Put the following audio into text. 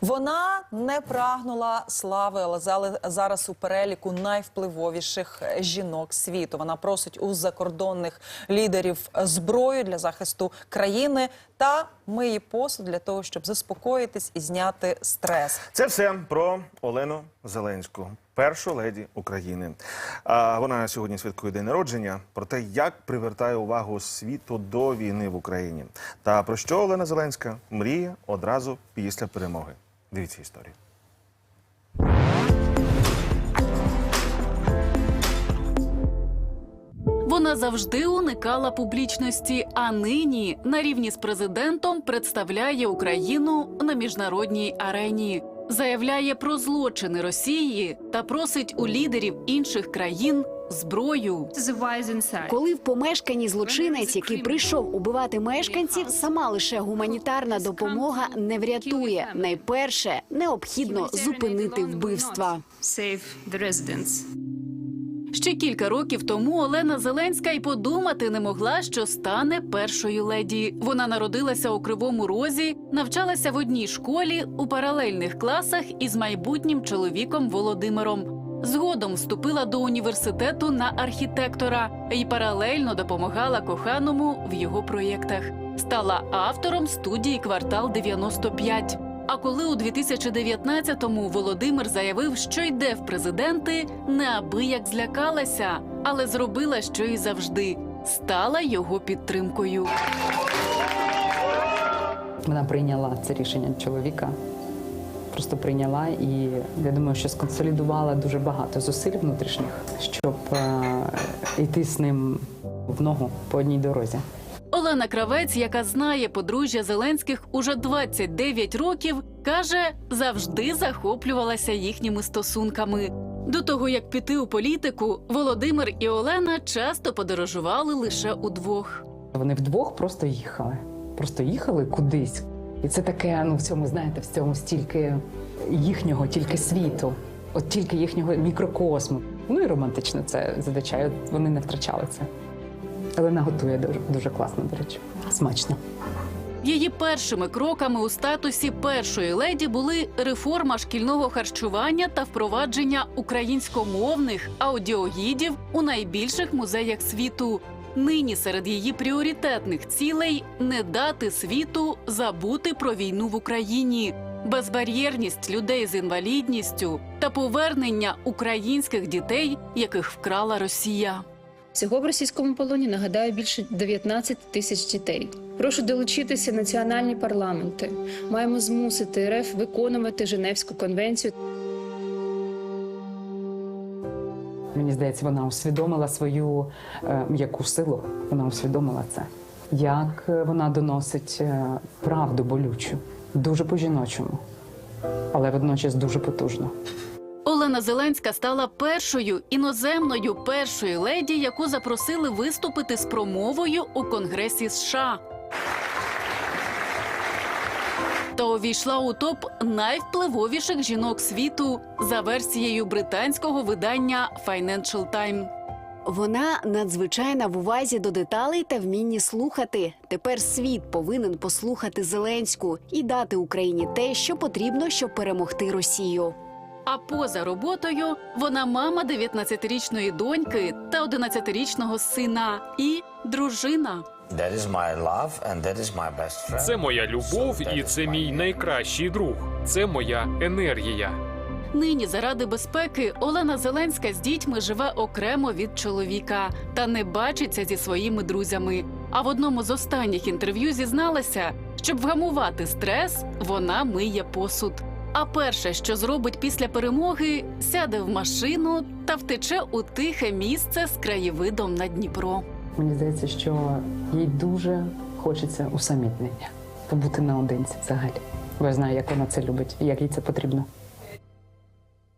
Вона не прагнула слави, але зараз у переліку найвпливовіших жінок світу. Вона просить у закордонних лідерів зброю для захисту країни та миї посуд для того, щоб заспокоїтись і зняти стрес. Це все про Олену Зеленську, першу леді України. Вона сьогодні святкує день народження про те, як привертає увагу світу до війни в Україні, та про що Олена Зеленська мріє одразу після перемоги. Дивіться історію. Вона завжди уникала публічності, а нині на рівні з президентом представляє Україну на міжнародній арені. Заявляє про злочини Росії та просить у лідерів інших країн зброю. Коли в помешканні злочинець, який прийшов убивати мешканців, сама лише гуманітарна допомога не врятує. Найперше необхідно зупинити вбивства. Ще кілька років тому Олена Зеленська й подумати не могла, що стане першою леді. Вона народилася у Кривому Розі, навчалася в одній школі у паралельних класах із майбутнім чоловіком Володимиром. Згодом вступила до університету на архітектора і паралельно допомагала коханому в його проєктах. Стала автором студії Квартал 95. А коли у 2019-му Володимир заявив, що йде в президенти, неабияк злякалася, але зробила, що і завжди стала його підтримкою. Вона прийняла це рішення чоловіка. Просто прийняла і я думаю, що сконсолідувала дуже багато зусиль внутрішніх, щоб е, йти з ним в ногу по одній дорозі. Олена Кравець, яка знає подружжя Зеленських уже 29 років, каже, завжди захоплювалася їхніми стосунками. До того як піти у політику, Володимир і Олена часто подорожували лише удвох. Вони вдвох просто їхали. Просто їхали кудись. І це таке, ну в цьому, знаєте, в цьому стільки їхнього, тільки світу, от тільки їхнього мікрокосму. Ну і романтично це звичайно, вони не втрачали це. Олена готує дуже, дуже класно, до речі. Смачно. Її першими кроками у статусі першої леді були реформа шкільного харчування та впровадження українськомовних аудіогідів у найбільших музеях світу. Нині серед її пріоритетних цілей не дати світу забути про війну в Україні, безбар'єрність людей з інвалідністю та повернення українських дітей, яких вкрала Росія. Всього в російському полоні нагадаю більше 19 тисяч дітей. Прошу долучитися національні парламенти. Маємо змусити РФ виконувати Женевську конвенцію. Мені здається, вона усвідомила свою е, м'яку силу. Вона усвідомила це. Як е, вона доносить е, правду болючу, дуже по-жіночому, але водночас дуже потужно. Олена Зеленська стала першою іноземною першою леді, яку запросили виступити з промовою у Конгресі США. Та увійшла у топ найвпливовіших жінок світу за версією британського видання Financial Times. Вона надзвичайна в увазі до деталей та вмінні слухати. Тепер світ повинен послухати Зеленську і дати Україні те, що потрібно, щоб перемогти Росію. А поза роботою вона мама 19-річної доньки та 11-річного сина і дружина. Це моя любов і це мій найкращий друг. Це моя енергія. Нині заради безпеки Олена Зеленська з дітьми живе окремо від чоловіка та не бачиться зі своїми друзями. А в одному з останніх інтерв'ю зізналася, щоб вгамувати стрес, вона миє посуд. А перше, що зробить після перемоги, сяде в машину та втече у тихе місце з краєвидом на Дніпро. Мені здається, що їй дуже хочеться усамітнення, побути наодинці взагалі. Бо я знаю, як вона це любить як їй це потрібно.